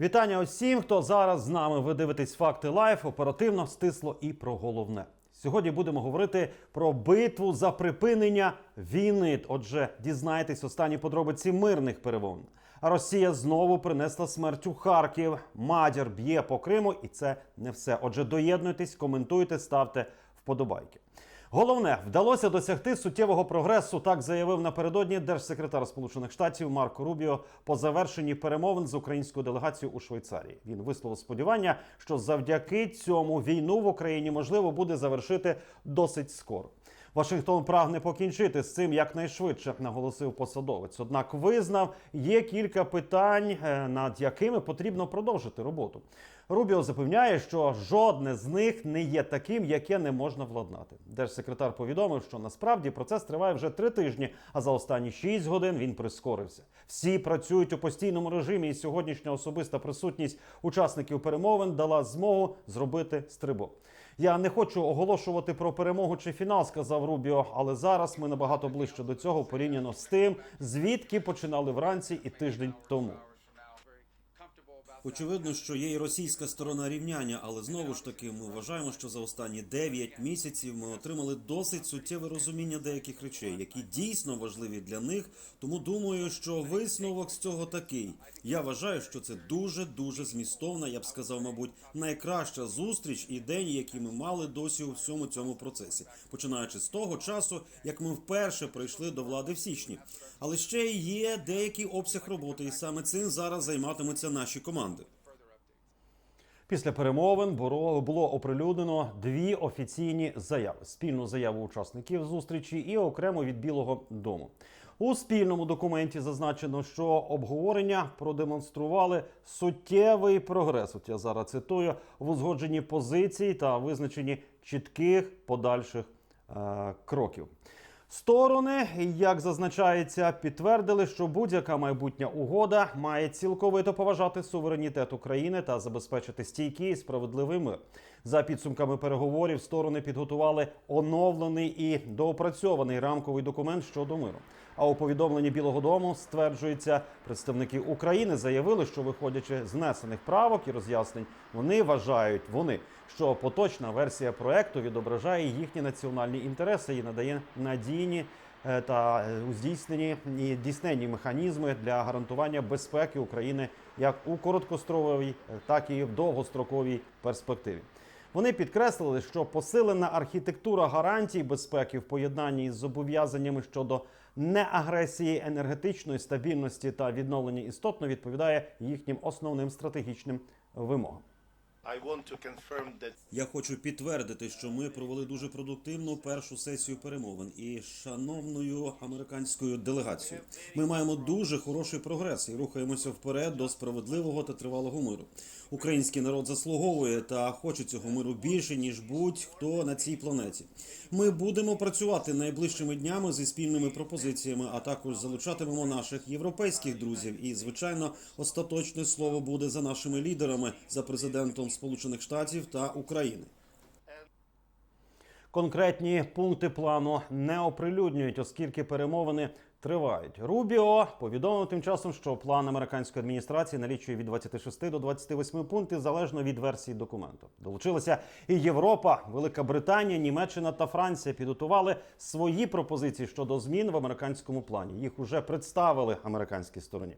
Вітання усім, хто зараз з нами. Ви дивитесь факти лайф оперативно, стисло і про головне. Сьогодні будемо говорити про битву за припинення війни. Отже, дізнайтесь останні подробиці мирних перемовин. Росія знову принесла смерть у Харків. Мадір б'є по Криму, і це не все. Отже, доєднуйтесь, коментуйте, ставте вподобайки. Головне вдалося досягти суттєвого прогресу. Так заявив напередодні держсекретар Сполучених Штатів Марко Рубіо по завершенні перемовин з українською делегацією у Швейцарії. Він висловив сподівання, що завдяки цьому війну в Україні можливо буде завершити досить скоро. Вашингтон прагне покінчити з цим якнайшвидше, наголосив посадовець. Однак визнав, є кілька питань, е, над якими потрібно продовжити роботу. Рубіо запевняє, що жодне з них не є таким, яке не можна владнати. Держсекретар повідомив, що насправді процес триває вже три тижні, а за останні шість годин він прискорився. Всі працюють у постійному режимі, і сьогоднішня особиста присутність учасників перемовин дала змогу зробити стрибок. Я не хочу оголошувати про перемогу чи фінал, сказав Рубіо, але зараз ми набагато ближче до цього порівняно з тим, звідки починали вранці і тиждень тому. Очевидно, що є і російська сторона рівняння, але знову ж таки ми вважаємо, що за останні 9 місяців ми отримали досить суттєве розуміння деяких речей, які дійсно важливі для них. Тому думаю, що висновок з цього такий. Я вважаю, що це дуже дуже змістовна, я б сказав, мабуть, найкраща зустріч і день, які ми мали досі у всьому цьому процесі, починаючи з того часу, як ми вперше прийшли до влади в січні. Але ще є деякий обсяг роботи, і саме цим зараз займатимуться наші команди. Після перемовин було оприлюднено дві офіційні заяви: спільну заяву учасників зустрічі і окремо від Білого Дому. У спільному документі зазначено, що обговорення продемонстрували суттєвий прогрес. От я зараз цитую в узгодженні позицій та визначенні чітких подальших е, кроків. Сторони, як зазначається, підтвердили, що будь-яка майбутня угода має цілковито поважати суверенітет України та забезпечити стійкий і справедливий мир. За підсумками переговорів сторони підготували оновлений і доопрацьований рамковий документ щодо миру. А у повідомленні Білого Дому стверджується, представники України заявили, що виходячи з внесених правок і роз'яснень, вони вважають вони, що поточна версія проекту відображає їхні національні інтереси і надає надійні е, та е, здійснені і дійсненні механізми для гарантування безпеки України як у короткостроковій, е, так і в довгостроковій перспективі. Вони підкреслили, що посилена архітектура гарантій безпеки в поєднанні із зобов'язаннями щодо неагресії, енергетичної стабільності та відновлення істотно відповідає їхнім основним стратегічним вимогам. Я хочу підтвердити, що ми провели дуже продуктивну першу сесію перемовин і шановною американською делегацією. Ми маємо дуже хороший прогрес і рухаємося вперед до справедливого та тривалого миру. Український народ заслуговує та хоче цього миру більше ніж будь-хто на цій планеті. Ми будемо працювати найближчими днями зі спільними пропозиціями, а також залучатимемо наших європейських друзів. І звичайно, остаточне слово буде за нашими лідерами, за президентом Сполучених Штатів та України. Конкретні пункти плану не оприлюднюють, оскільки перемовини тривають. Рубіо повідомив тим часом, що план американської адміністрації налічує від 26 до 28 пунктів залежно від версії документу. Долучилися і Європа, Велика Британія, Німеччина та Франція підготували свої пропозиції щодо змін в американському плані. Їх уже представили американській стороні.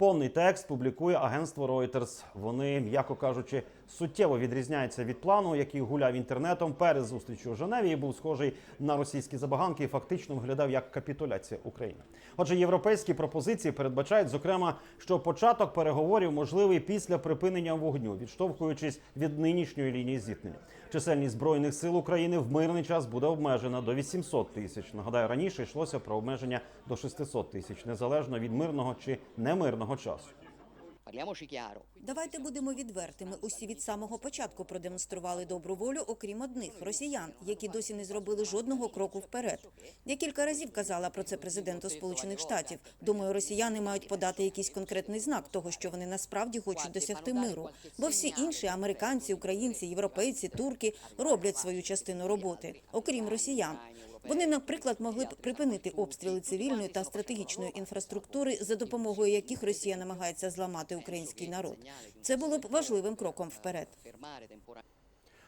Повний текст публікує агентство Reuters. Вони, м'яко кажучи, суттєво відрізняються від плану, який гуляв інтернетом перед зустрічю у Женеві і був схожий на російські забаганки і фактично виглядав як капітуляція України. Отже, європейські пропозиції передбачають, зокрема, що початок переговорів можливий після припинення вогню, відштовхуючись від нинішньої лінії зіткнення. Чисельність збройних сил України в мирний час буде обмежена до 800 тисяч. Нагадаю, раніше йшлося про обмеження до 600 тисяч, незалежно від мирного чи немирного часу. Давайте будемо відвертими. Усі від самого початку продемонстрували добру волю, окрім одних росіян, які досі не зробили жодного кроку вперед. Я кілька разів казала про це президенту Сполучених Штатів. Думаю, росіяни мають подати якийсь конкретний знак того, що вони насправді хочуть досягти миру. Бо всі інші американці, українці, європейці, турки роблять свою частину роботи, окрім росіян. Вони, наприклад, могли б припинити обстріли цивільної та стратегічної інфраструктури, за допомогою яких Росія намагається зламати український народ. Це було б важливим кроком вперед.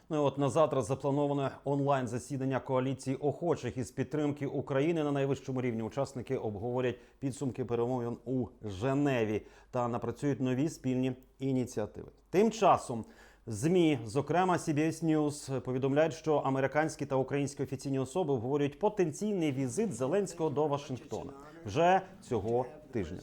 Ну і от на завтра заплановане онлайн засідання коаліції охочих із підтримки України на найвищому рівні. Учасники обговорять підсумки перемовин у Женеві та напрацюють нові спільні ініціативи. Тим часом. ЗМІ, зокрема CBS News, повідомляють, що американські та українські офіційні особи обговорюють потенційний візит Зеленського до Вашингтона вже цього тижня.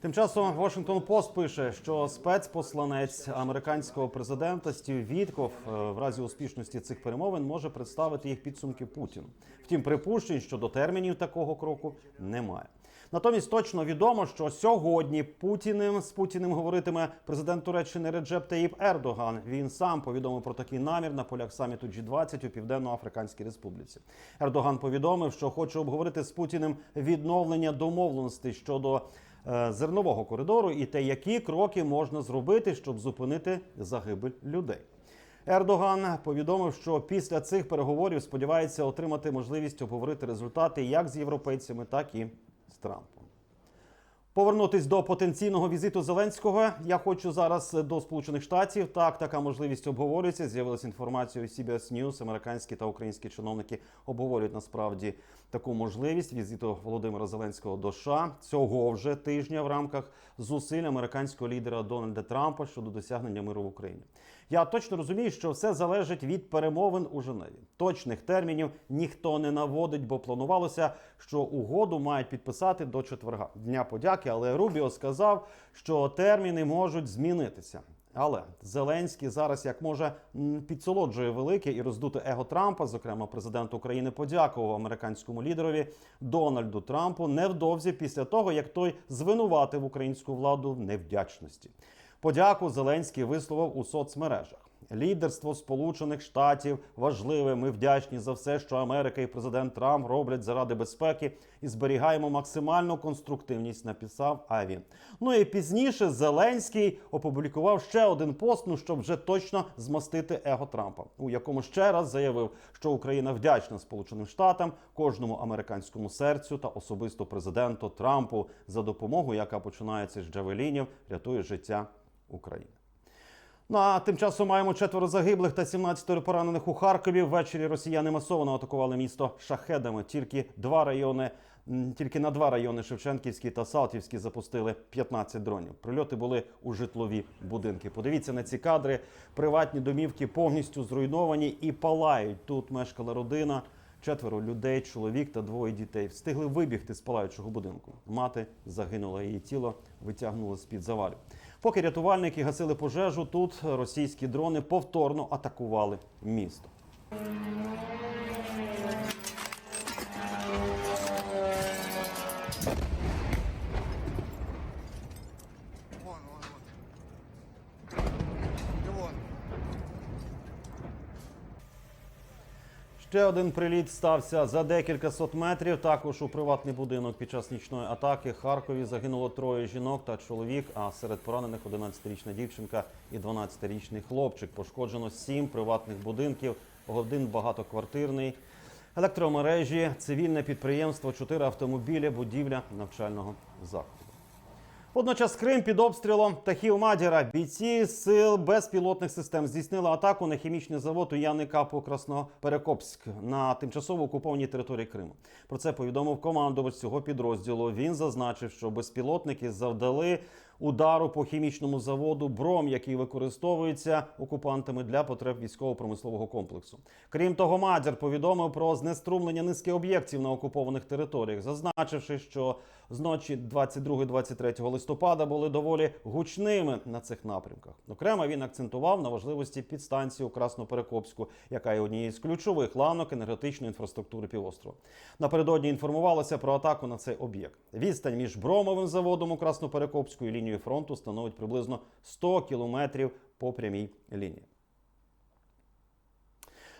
Тим часом Washington Post пише, що спецпосланець американського президента Стів Вітков е, в разі успішності цих перемовин може представити їх підсумки Путіну. Втім, припущень щодо термінів такого кроку немає. Натомість точно відомо, що сьогодні Путіним з Путіним говоритиме президент Туреччини Реджеп Таїп Ердоган. Він сам повідомив про такий намір на полях саміту G20 у Південно-Африканській Республіці. Ердоган повідомив, що хоче обговорити з Путіним відновлення домовленостей щодо е, зернового коридору і те, які кроки можна зробити, щоб зупинити загибель людей. Ердоган повідомив, що після цих переговорів сподівається отримати можливість обговорити результати як з європейцями, так і з Трампом. Повернутись до потенційного візиту Зеленського. Я хочу зараз до Сполучених Штатів. Так, така можливість обговорюється. З'явилася інформація у CBS News. Американські та українські чиновники обговорюють насправді таку можливість візиту Володимира Зеленського до США цього вже тижня в рамках зусиль американського лідера Дональда Трампа щодо досягнення миру в Україні. Я точно розумію, що все залежить від перемовин у Женеві. Точних термінів ніхто не наводить, бо планувалося, що угоду мають підписати до четверга дня подяки. Але Рубіо сказав, що терміни можуть змінитися. Але Зеленський зараз як може підсолоджує велике і роздуте его Трампа. Зокрема, президент України подякував американському лідерові Дональду Трампу невдовзі після того, як той звинуватив українську владу в невдячності. Подяку Зеленський висловив у соцмережах. Лідерство Сполучених Штатів важливе. Ми вдячні за все, що Америка і президент Трамп роблять заради безпеки і зберігаємо максимальну конструктивність. Написав Аві. Ну і пізніше Зеленський опублікував ще один пост, ну щоб вже точно змастити его Трампа, у якому ще раз заявив, що Україна вдячна Сполученим Штатам, кожному американському серцю та особисто президенту Трампу за допомогу, яка починається з Джавелінів, рятує життя України. Ну а тим часом маємо четверо загиблих та 17 поранених у Харкові. Ввечері росіяни масово атакували місто шахедами. Тільки два райони, тільки на два райони Шевченківський та Салтівський запустили 15 дронів. Прильоти були у житлові будинки. Подивіться на ці кадри. Приватні домівки повністю зруйновані і палають. Тут мешкала родина. Четверо людей, чоловік та двоє дітей встигли вибігти з палаючого будинку. Мати загинула її тіло, витягнули з під завалів. Поки рятувальники гасили пожежу, тут російські дрони повторно атакували місто. Ще один приліт стався за декілька сот метрів. Також у приватний будинок під час нічної атаки Харкові загинуло троє жінок та чоловік. А серед поранених 11-річна дівчинка і 12-річний хлопчик. Пошкоджено сім приватних будинків, один багатоквартирний, електромережі, цивільне підприємство, чотири автомобілі, будівля навчального закладу. Водночас Крим під обстрілом птахів Мадіра Бійці сил безпілотних систем здійснили атаку на хімічний завод у Яника Капу Красноперекопськ на тимчасово окупованій території Криму. Про це повідомив командувач цього підрозділу. Він зазначив, що безпілотники завдали удару по хімічному заводу Бром, який використовується окупантами для потреб військово-промислового комплексу. Крім того, Мадяр повідомив про знеструмлення низки об'єктів на окупованих територіях, зазначивши, що з ночі 22-23 листопада були доволі гучними на цих напрямках. Окремо він акцентував на важливості підстанції у Красноперекопську, яка є однією з ключових ланок енергетичної інфраструктури півострова. Напередодні інформувалося про атаку на цей об'єкт. Відстань між Бромовим заводом у Красноперекопську і лінією фронту становить приблизно 100 кілометрів по прямій лінії.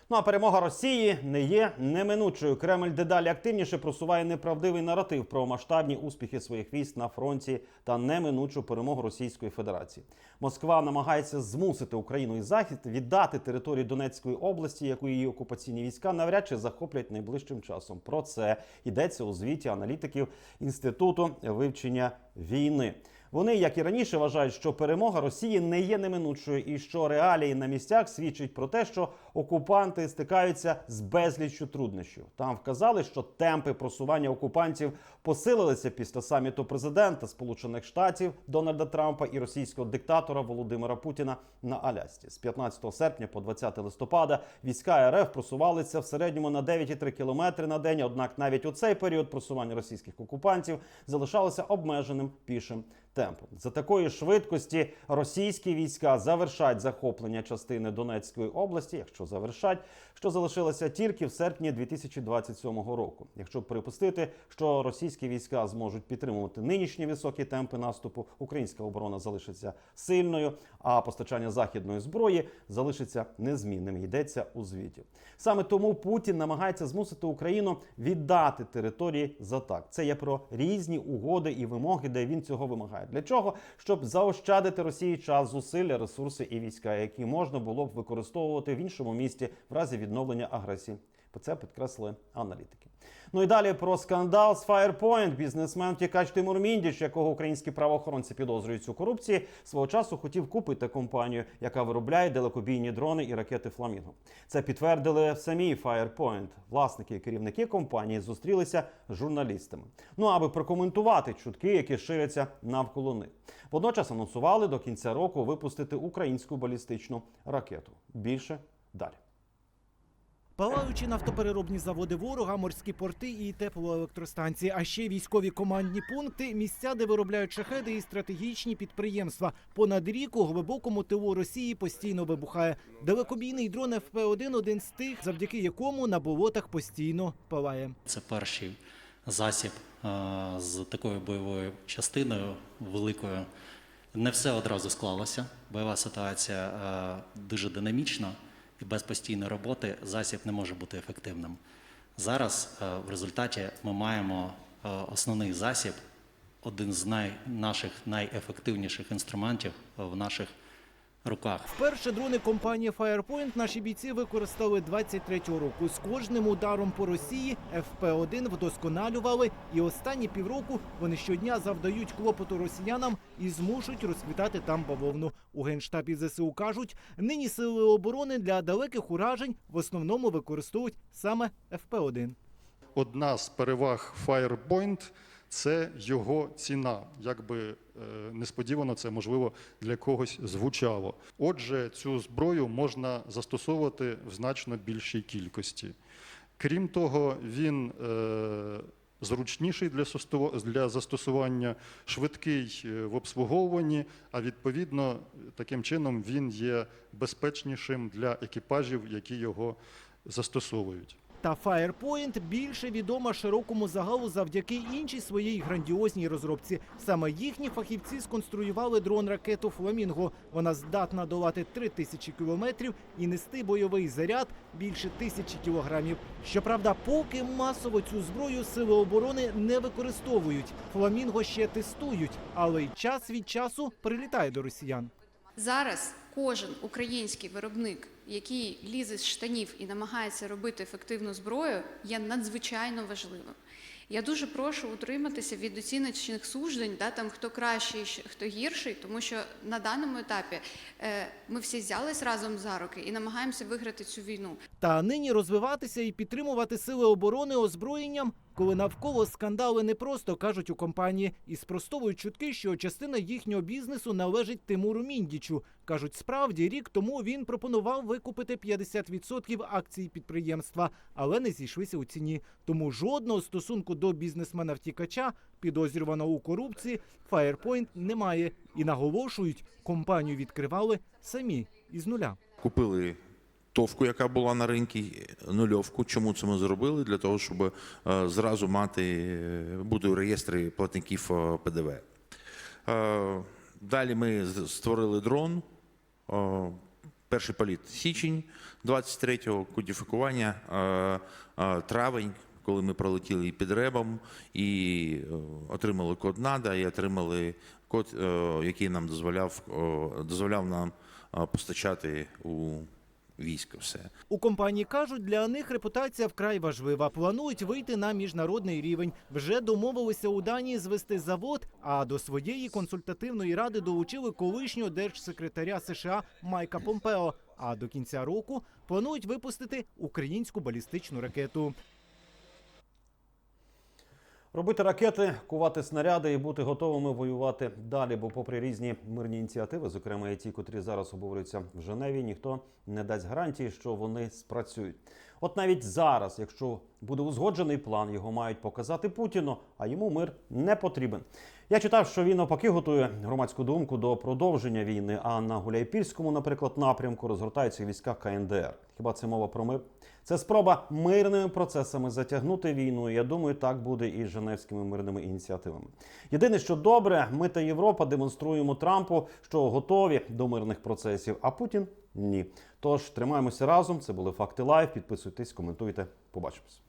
Ну а перемога Росії не є неминучою. Кремль дедалі активніше просуває неправдивий наратив про масштабні успіхи своїх військ на фронті та неминучу перемогу Російської Федерації. Москва намагається змусити Україну і Захід віддати територію Донецької області, яку її окупаційні війська навряд чи захоплять найближчим часом. Про це йдеться у звіті аналітиків інституту вивчення війни. Вони, як і раніше, вважають, що перемога Росії не є неминучою, і що реалії на місцях свідчать про те, що окупанти стикаються з безліччю труднощів. Там вказали, що темпи просування окупантів посилилися після саміту президента Сполучених Штатів Дональда Трампа і російського диктатора Володимира Путіна на Алясці. З 15 серпня по 20 листопада війська РФ просувалися в середньому на 9,3 кілометри на день. Однак навіть у цей період просування російських окупантів залишалося обмеженим пішим темпом. За такої швидкості російські війська завершать захоплення частини Донецької області, якщо завершать, що залишилося тільки в серпні 2027 року. Якщо припустити, що російські війська зможуть підтримувати нинішні високі темпи наступу, українська оборона залишиться сильною, а постачання західної зброї залишиться незмінним. Йдеться у звіті. Саме тому Путін намагається змусити Україну віддати території за так. Це є про різні угоди і вимоги, де він цього вимагає. Для чого? Щоб заощадити Росії час, зусилля, ресурси і війська, які можна було б використовувати в іншому місті в разі відновлення агресії. Про це підкреслили аналітики. Ну і далі про скандал з Firepoint. Бізнесмен втікач Тимур Міндіч, якого українські правоохоронці підозрюють у корупції, свого часу хотів купити компанію, яка виробляє далекобійні дрони і ракети Фламінго. Це підтвердили в самій Firepoint. Власники і керівники компанії зустрілися з журналістами. Ну аби прокоментувати чутки, які ширяться навколо них. Водночас анонсували до кінця року випустити українську балістичну ракету. Більше далі. Палаючі нафтопереробні заводи ворога, морські порти і теплоелектростанції, а ще військові командні пункти, місця, де виробляють шахеди і стратегічні підприємства. Понад рік у глибокому тилу Росії постійно вибухає. Далекобійний дрон ФП-1 – один з тих, завдяки якому на болотах постійно палає. Це перший засіб е, з такою бойовою частиною великою. Не все одразу склалося. Бойова ситуація е, дуже динамічна і без постійної роботи засіб не може бути ефективним. Зараз е, в результаті ми маємо е, основний засіб, один з най, наших найефективніших інструментів в наших руках. Вперше дрони компанії Firepoint наші бійці використали 23-го року. З кожним ударом по Росії ФП-1 вдосконалювали, і останні півроку вони щодня завдають клопоту росіянам і змушують розквітати там бавовну. У генштабі ЗСУ кажуть, нині сили оборони для далеких уражень в основному використовують саме ФП-1. Одна з переваг Firepoint – це його ціна. Якби е, несподівано це можливо для когось звучало. Отже, цю зброю можна застосовувати в значно більшій кількості. Крім того, він е, зручніший для, застосування, швидкий е, в обслуговуванні, а відповідно таким чином він є безпечнішим для екіпажів, які його застосовують. Та Firepoint більше відома широкому загалу завдяки іншій своїй грандіозній розробці. Саме їхні фахівці сконструювали дрон-ракету Фламінго. Вона здатна долати 3000 кілометрів і нести бойовий заряд більше тисячі кілограмів. Щоправда, поки масово цю зброю сили оборони не використовують. Фламінго ще тестують, але й час від часу прилітає до росіян. Зараз кожен український виробник, який лізе з штанів і намагається робити ефективну зброю, є надзвичайно важливим. Я дуже прошу утриматися від оціночних суждень, да, там хто кращий, хто гірший, тому що на даному етапі е, ми всі взялись разом за руки і намагаємося виграти цю війну. Та нині розвиватися і підтримувати сили оборони озброєнням, коли навколо скандали не просто кажуть у компанії і спростовують чутки, що частина їхнього бізнесу належить Тимуру Міндічу. кажуть, справді рік тому він пропонував викупити 50% акцій підприємства, але не зійшлися у ціні. Тому жодного стосунку до бізнесмена втікача, підозрюваного у корупції, Firepoint немає і наголошують, компанію відкривали самі із нуля. Купили товку, яка була на ринку, нульовку. Чому це ми зробили? Для того, щоб е, зразу мати е, бути у реєстрі платників е, ПДВ. Далі ми створили дрон. Перший політ січень 23-го, кодифікування е, е, травень, коли ми пролетіли під ребом, і отримали код НАДА, і отримали код, який нам дозволяв, дозволяв нам постачати у військо все. У компанії кажуть, для них репутація вкрай важлива. Планують вийти на міжнародний рівень. Вже домовилися у Данії звести завод. А до своєї консультативної ради долучили колишнього держсекретаря США Майка Помпео. А до кінця року планують випустити українську балістичну ракету. Робити ракети, кувати снаряди і бути готовими воювати далі. Бо, попри різні мирні ініціативи, зокрема і ті, котрі зараз обговорюються в Женеві, ніхто не дасть гарантії, що вони спрацюють. От навіть зараз, якщо буде узгоджений план, його мають показати Путіну, а йому мир не потрібен. Я читав, що він навпаки готує громадську думку до продовження війни. А на Гуляйпільському, наприклад, напрямку розгортаються війська КНДР. Хіба це мова про мир? Це спроба мирними процесами затягнути війну. Я думаю, так буде і з Женевськими мирними ініціативами. Єдине, що добре, ми та Європа демонструємо Трампу, що готові до мирних процесів, а Путін ні. Тож тримаємося разом. Це були факти лайв. Підписуйтесь, коментуйте. Побачимось.